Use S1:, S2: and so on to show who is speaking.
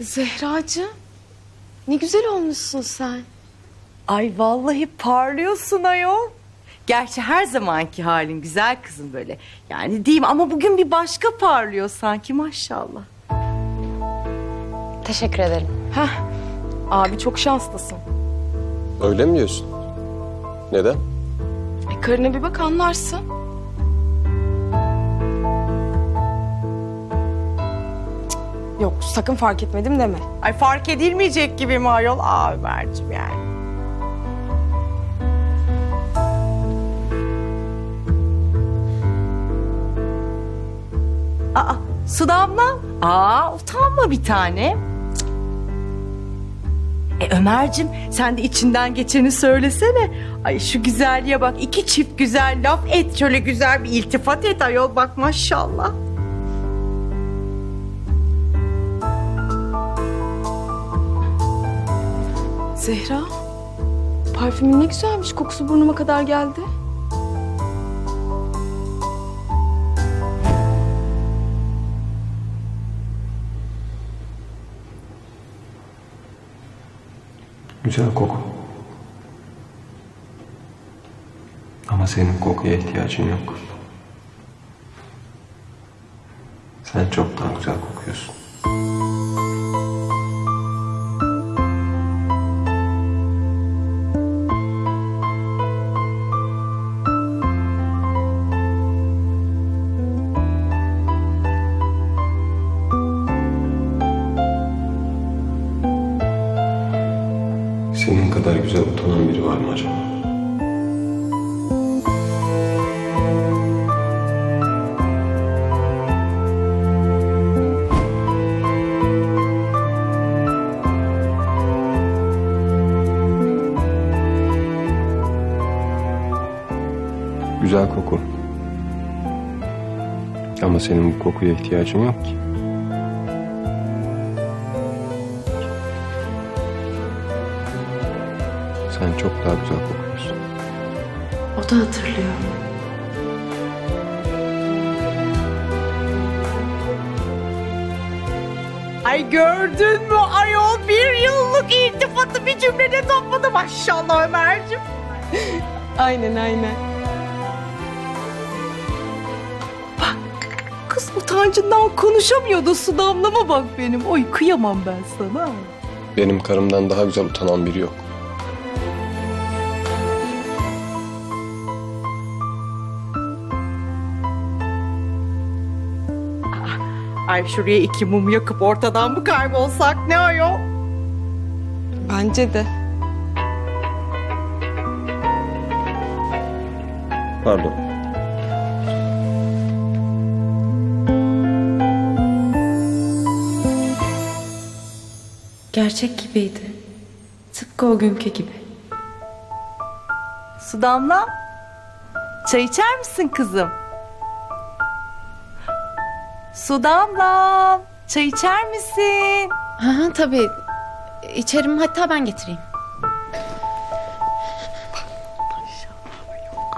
S1: Zehracığım. Ne güzel olmuşsun sen.
S2: Ay vallahi parlıyorsun ayol. Gerçi her zamanki halin güzel kızım böyle. Yani diyeyim ama bugün bir başka parlıyor sanki maşallah.
S3: Teşekkür ederim.
S1: Heh. Abi çok şanslısın.
S4: Öyle mi diyorsun? Neden?
S1: E, karına bir bak anlarsın. Yok sakın fark etmedim deme.
S2: Ay fark edilmeyecek gibi mi ayol? Aa Ömerciğim yani. Aa su damla. Aa utanma bir tane. E Ömerciğim sen de içinden geçeni söylesene. Ay şu güzelliğe bak iki çift güzel laf et şöyle güzel bir iltifat et ayol bak maşallah.
S1: Zehra. Parfümün ne güzelmiş. Kokusu burnuma kadar geldi.
S4: Güzel koku. Ama senin kokuya ihtiyacın yok. Sen çok daha güzel kokuyorsun. Senin kadar güzel utanan biri var mı acaba? Güzel koku. Ama senin bu kokuya ihtiyacın yok ki. Sen çok daha güzel kokuyorsun.
S3: O da hatırlıyor.
S2: Ay gördün mü ayol bir yıllık iltifatı bir cümlede topladı maşallah Ömerciğim.
S1: Aynen aynen.
S2: Kız utancından konuşamıyordu su damlama bak benim. Oy kıyamam ben sana.
S4: Benim karımdan daha güzel utanan biri yok.
S2: Ay şuraya iki mum yakıp ortadan mı kaybolsak ne ayol?
S1: Bence de.
S4: Pardon.
S3: Gerçek gibiydi. Tıpkı o günkü gibi.
S2: Su damla. Çay içer misin kızım? Su damla. Çay içer misin?
S3: Ha, tabii. İçerim hatta ben getireyim.